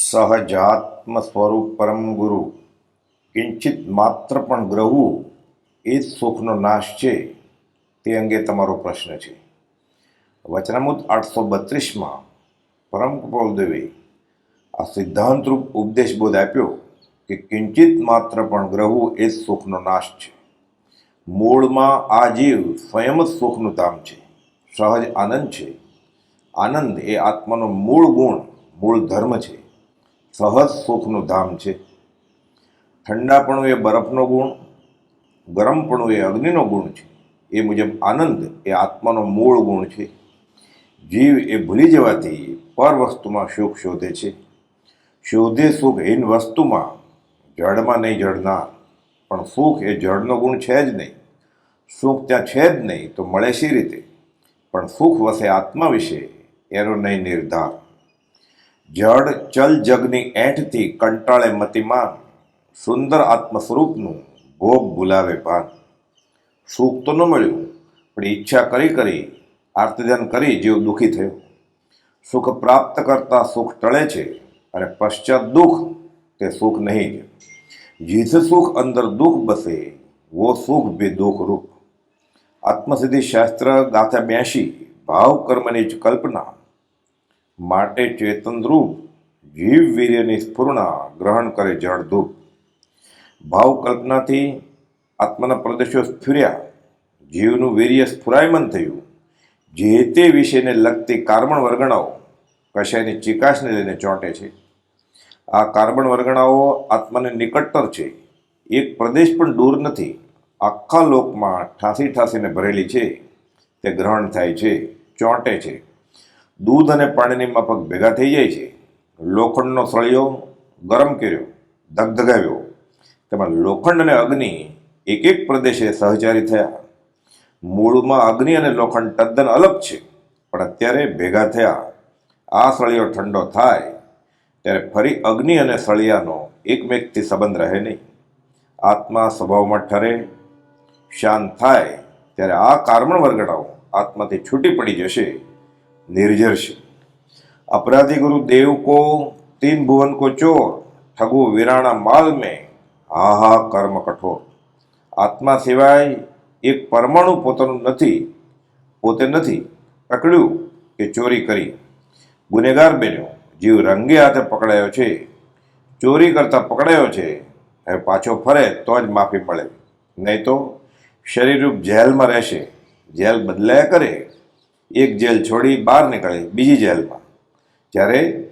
સહજાત્મ સ્વરૂપ પરમ ગુરુ. કિંચિત માત્ર પણ ગ્રહવું એ જ સુખનો નાશ છે, તે અંગે તમારો પ્રશ્ન છે. વચનામૃત આઠસો બત્રીસમાં પરમ કૃપાલદેવે આ સિદ્ધાંતરૂપ ઉપદેશ બોધ આપ્યો કે કિંચિત માત્ર પણ ગ્રહવું એ જ સુખનો નાશ છે. મૂળમાં આ જીવ સ્વયં જ સુખનું ધામ છે. સહજ આનંદ છે. આનંદ એ આત્માનો મૂળ ગુણ, મૂળ ધર્મ છે. સહજ સુખનું ધામ છે. ઠંડાપણું એ બરફનો ગુણ, ગરમપણું એ અગ્નિનો ગુણ છે. એ મુજબ આનંદ એ આત્માનો મૂળ ગુણ છે. જીવ એ ભૂલી જવાથી પર વસ્તુમાં સુખ શોધે છે. શોધે સુખ હીન વસ્તુમાં, જળમાં નહીં જળનાર. પણ સુખ એ જળનો ગુણ છે જ નહીં. સુખ ત્યાં છે જ નહીં તો મળે શી રીતે? પણ સુખ વસે આત્મા વિશે એનો નહીં નિર્ધાર. જડ ચલ જગની એંઠથી કંટાળે મતિમાન સુંદર આત્મ સ્વરૂપનું ભોગ ભૂલાવે ભાન. સુખ તો ન મળ્યું, પણ ઈચ્છા કરી કરી આર્તધ્યાન કરી જીવ દુઃખી થયો. સુખ પ્રાપ્ત કરતા સુખ ટળે છે અને પશ્ચાત દુઃખ તે સુખ નહીં જીસ સુખ અંદર દુઃખ બસે, વો સુખ બે દુઃખ રૂપ. આત્મસિદ્ધિ શાસ્ત્ર ગાથા બ્યાસી ભાવ કર્મની જ કલ્પના માટે ચેતનરૂપ જીવ વીર્યની સ્ફૂર્ણા ગ્રહણ કરે જળધૂપ ભાવ કલ્પનાથી આત્માના પ્રદેશો સ્ફુર્યા જીવનું વીર્ય સ્ફુરાયમન થયું. જે તે વિષયને લગતી કાર્બન વર્ગણાઓ કશાયની ચિકાસને લઈને ચોંટે છે. આ કાર્બન વર્ગણાઓ આત્માને નિકટતર છે. એક પ્રદેશ પણ દૂર નથી. આખા લોકમાં ઠાસી ઠાસીને ભરેલી છે. તે ગ્રહણ થાય છે, ચોંટે છે. દૂધ અને પાણીની માફક ભેગા થઈ જાય છે. લોખંડનો સળિયો ગરમ કર્યો, ધગધગાવ્યો. તેમાં લોખંડ અને અગ્નિ એક એક પ્રદેશે સહચારી થયા. મૂળમાં અગ્નિ અને લોખંડ તદ્દન અલગ છે, પણ અત્યારે ભેગા થયા. આ સળિયો ઠંડો થાય ત્યારે ફરી અગ્નિ અને સળિયાનો એકમેકથી સંબંધ રહે નહીં. આત્મા સ્વભાવમાં ઠરે, શાંત થાય, ત્યારે આ કાર્બન વર્ગડાઓ આત્માથી છૂટી પડી જશે. निर्जर्ष अपराधी गुरु देव को तीन भुवन को चोर ठगु वीराणा माल में હા કર્મ કઠોર આત્મા સિવાય એક પરમાણુ પોતાનું નથી પોતે નથી પકડ્યું કે ચોરી કરી ગુનેગાર બન્યો જીવ રંગે હાથે પકડાયો છે ચોરી કરતા પકડાયો છે હવે પાછો ફરે તો જ માફી મળે નહીં તો શરીરરૂપ જેલમાં રહેશે જેલ બદલાયા કરે એક જેલ છોડી બહાર નીકળે, બીજી જેલમાં. જ્યારે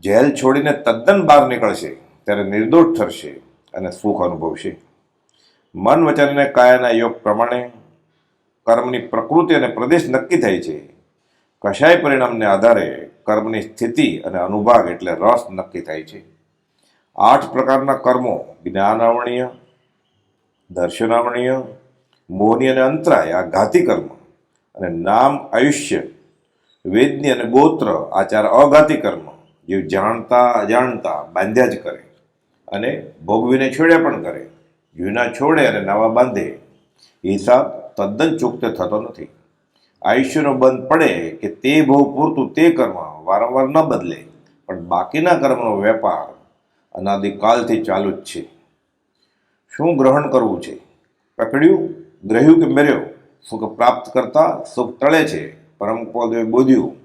જેલ છોડીને તદ્દન બહાર નીકળશે, ત્યારે નિર્દોષ ઠરશે અને સુખ અનુભવશે. મન વચન અને કાયાના યોગ પ્રમાણે કર્મની પ્રકૃતિ અને પ્રદેશ નક્કી થાય છે. કશાય પરિણામને આધારે કર્મની સ્થિતિ અને અનુભાગ એટલે રસ નક્કી થાય છે. આઠ પ્રકારના કર્મો જ્ઞાનાવણીય દર્શનાવણીય મોહની અને અંતરાય, આ ઘાતી કર્મ. અને નામ આયુષ્ય, વેદની અને ગોત્ર આ ચાર અઘાતી કર્મ જે જાણતા અજાણતા બાંધ્યા જ કરે અને ભોગવીને છોડ્યા પણ કરે. જૂના છોડે અને નવા બાંધે. હિસાબ તદ્દન ચૂકતે થતો નથી. આયુષ્યનો બંધ પડે કે તે ભોગ પૂરતું તે કર્મ વારંવાર ન બદલે. પણ બાકીના કર્મનો વેપાર અનાદિકાલથી ચાલુ જ છે. શું ગ્રહણ કરવું છે? પકડ્યું, ગ્રહ્યું કે મેર્યો? સુખ પ્રાપ્ત કરતા સુખ ટળે છે. પરમ પદે બોધ્યું,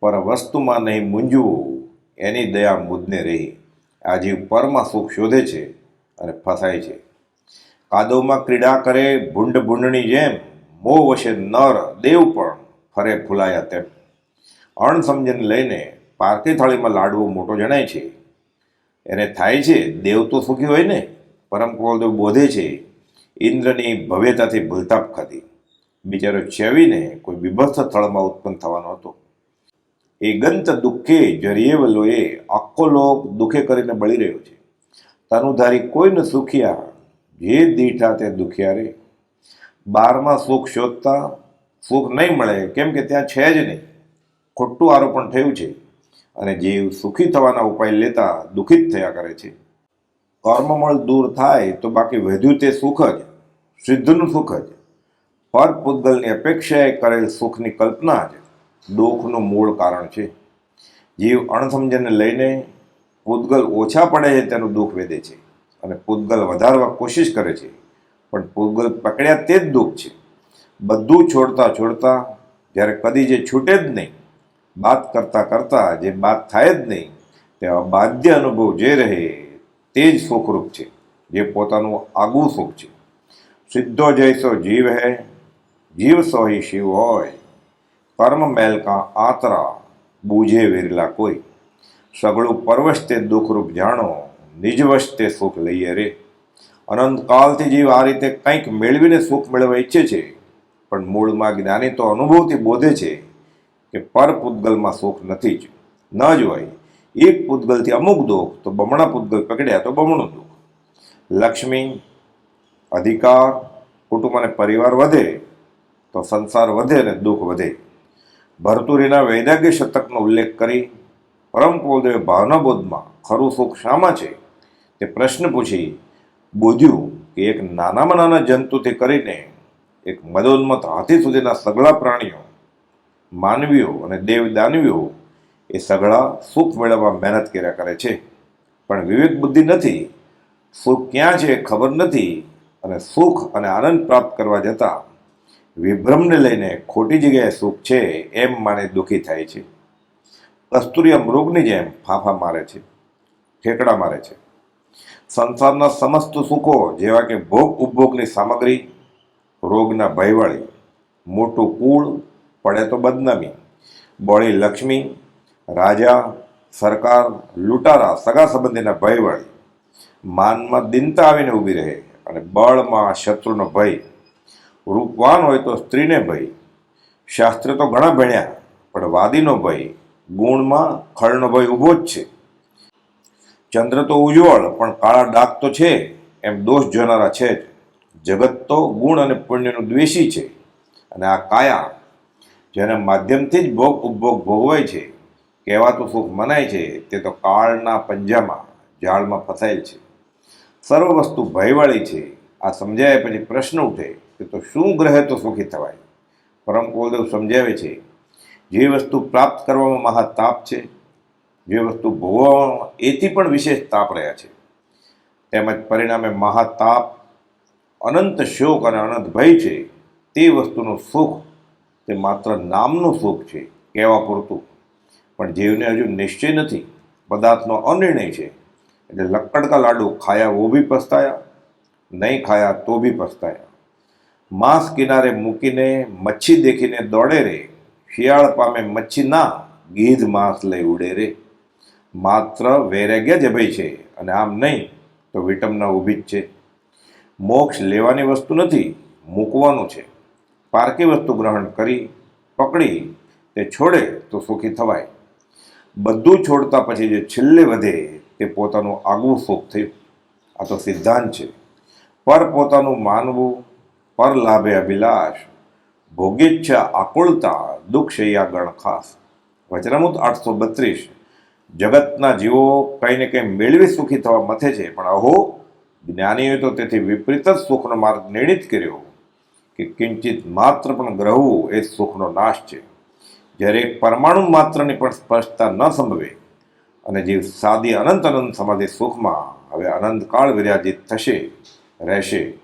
પર વસ્તુમાં નહીં મૂંઝવું, એની દયા મુદને રહી. આ જીવ પરમાં સુખ શોધે છે અને ફસાય છે. કાદવમાં ક્રીડા કરે, ભૂંડ ભૂંડની જેમ, મોહ વશે નર, દેવ પણ ફરે ફૂલાયા તેમ. અણસમજને લઈને પારકી થાળીમાં લાડવો મોટો જણાય છે. એને થાય છે, દેવ તો સુખી હોય ને? પરમ કુલદેવ બોધે છે. ઇન્દ્રની ભવ્યતાથી ભૂલતાપ ખાધી. બિચારો ચેવીને કોઈ બીભત્સ સ્થળમાં ઉત્પન્ન થવાનો હતો. એ ગંત દુઃખે જરિયેવલોએ આખો લોક દુઃખે કરીને બળી રહ્યો છે. તનુધારી કોઈને સુખિયા જે દીઠા તે દુખિયા રે. બારમાં સુખ શોધતા સુખ નહીં મળે, કેમ કે ત્યાં છે જ નહીં. ખોટું આરોપણ થયું છે અને જીવ સુખી થવાના ઉપાય લેતા દુઃખિત થયા કરે છે. કર્મમળ દૂર થાય તો બાકી વધ્યું તે સુખ જ, સિદ્ધનું સુખ જ. પર પૂતગલની અપેક્ષાએ કરેલ સુખની કલ્પના જ દુઃખનું મૂળ કારણ છે. જીવ અણસમજને લઈને પૂતગલ ઓછા પડે છે તેનું દુઃખ વેદે છે અને પૂતગલ વધારવા કોશિશ કરે છે. પણ પૂતગલ પકડ્યા તે જ દુઃખ છે. બધું છોડતા છોડતા જ્યારે કદી જે છૂટે જ નહીં બાત કરતાં કરતાં જે બાત થાય જ નહીં, તેવા બાધ્ય અનુભવ જે રહે તે જ સુખરૂપ છે, જે પોતાનું આગવું સુખ છે. સીધો જૈસો જીવ હે જીવ સોહી શિવ હોય કર્મ મેલકા આતરા બૂજે વેરલા કોઈ. સગળું પરવશ તે દુઃખરૂપ જાણો નિજવશ તે સુખ લઈએ રે. અનંતકાલથી જીવ આ રીતે કંઈક મેળવીને સુખ મેળવવા ઈચ્છે છે, પણ મૂળમાં જ્ઞાની તો અનુભવથી બોધે છે કે પર પૂતગલમાં સુખ નથી જ, ન જ હોય. એક પૂતગલથી અમુક દુઃખ, તો બમણા પૂતગલ પકડ્યા તો બમણું દુઃખ. લક્ષ્મી, અધિકાર, કુટુંબ અને પરિવાર વધે તો સંસાર વધે અને દુઃખ વધે. ભરતુરીના વૈરાગ્ય શતકનો ઉલ્લેખ કરી પરમ પોલદેવે ભાવનાબોધમાં ખરું સુખ શામાં છે? તે પ્રશ્ન પૂછી બોધ્યું કે એક નાનામાં નાના જંતુથી કરીને એક મદોન્મત હાથી સુધીના સગળા પ્રાણીઓ, માનવીઓ અને દેવ દાનવીઓ એ સગળા સુખ મેળવવા મહેનત કર્યા કરે છે. પણ વિવેક બુદ્ધિ નથી, સુખ ક્યાં છે એ ખબર નથી અને સુખ અને આનંદ પ્રાપ્ત કરવા જતાં વિભ્રમને લઈને ખોટી જગ્યાએ સુખ છે એમ માને દુઃખી થાય છે. કસ્તુરિયા મૃગની જેમ ફાંફા મારે છે, ઠેકડા મારે છે. સંસારના સમસ્ત સુખો જેવા કે ભોગ ઉપભોગની સામગ્રી, રોગના ભયવાળી, મોટું કુળ, પડે તો બદનામી, બોળી લક્ષ્મી, રાજા, સરકાર, લૂંટારા સગા સંબંધીના ભયવાળી, માનમાં દિનતા આવીને ઊભી રહે અને બળમાં શત્રુનો ભય રૂપવાન હોય તો સ્ત્રીને ભય. શાસ્ત્ર તો ઘણા ભણ્યા, પણ વાદીનો ભય, ગુણમાં ખળનો ભય ઊભો જ છે. ચંદ્ર તો ઉજ્જવળ, પણ કાળા ડાક તો છે, એમ દોષ જોનારા છે જ. જગત તો ગુણ અને પુણ્યનું દ્વેષી છે, અને આ કાયા, જેના માધ્યમથી જ ભોગ ઉપભોગ ભોગવાય છે, કહેવાતું સુખ મનાય છે, તે તો કાળના પંજામાં, ઝાડમાં ફસાયેલ છે. સર્વ વસ્તુ ભયવાળી છે, આ સમજાય પછી પ્રશ્ન ઉઠે કે તો શું ગ્રહે તો સુખી થવાય? પરમ કુલદેવ સમજાવે છે, જે વસ્તુ પ્રાપ્ત કરવામાં મહા તાપ છે, જે વસ્તુ ભોગવવામાં એથી પણ વિશેષ તાપ રહ્યા છે. તેમજ પરિણામે મહાતાપ, અનંત શોક અને અનંત ભય છે, તે વસ્તુનું સુખ, તે માત્ર નામનું સુખ છે, કહેવા પૂરતું. પણ જીવને હજુ નિશ્ચય નથી, પદાર્થનો અનિર્ણય છે. એટલે લક્કડ કા લાડુ ખાયા વો બી પસ્તાયા, નહીં ખાયા તો બી પસ્તાયા. માંસ કિનારે મૂકીને, મચ્છી દેખીને દોડે રે. શિયાળ પામે મચ્છી ના, ગીધ માંસ લઈ ઉડે રે. માત્ર વૈરાગ્ય જ ભય છે, અને આમ નહીં તો વિટમના ઊભી જ છે. મોક્ષ લેવાની વસ્તુ નથી, મૂકવાનું છે. પારકી વસ્તુ ગ્રહણ કરી, પકડી, તે છોડે તો સુખી થવાય. બધું છોડતા પછી જે છેલ્લે વધે, તે પોતાનું આગવું સુખ થયું. આ તો સિદ્ધાંત છે. પર પોતાનું માનવું પર લાભે અભિલાષ. ભોગેચ્છા આકુળતા દુઃખ શૈયા ગણ ખાસ. વચનામૃત આઠસો બત્રીસ. જગતના જીવો કંઈ ને કંઈ મેળવી સુખી થવા મથે છે, પણ અહો, જ્ઞાનીઓએ તો તેથી વિપરીત જ સુખનો માર્ગ નિર્ણિત કર્યો કે કિંચિત માત્ર પણ ગ્રહવું એ સુખનો નાશ છે. જ્યારે એક પરમાણુ માત્રની પણ સ્પષ્ટતા ન સંભવે અને જીવ સાદી અનંત અનંત સમાધિ સુખમાં, હવે અનંતકાળ વિરાજિત થશે, રહેશે.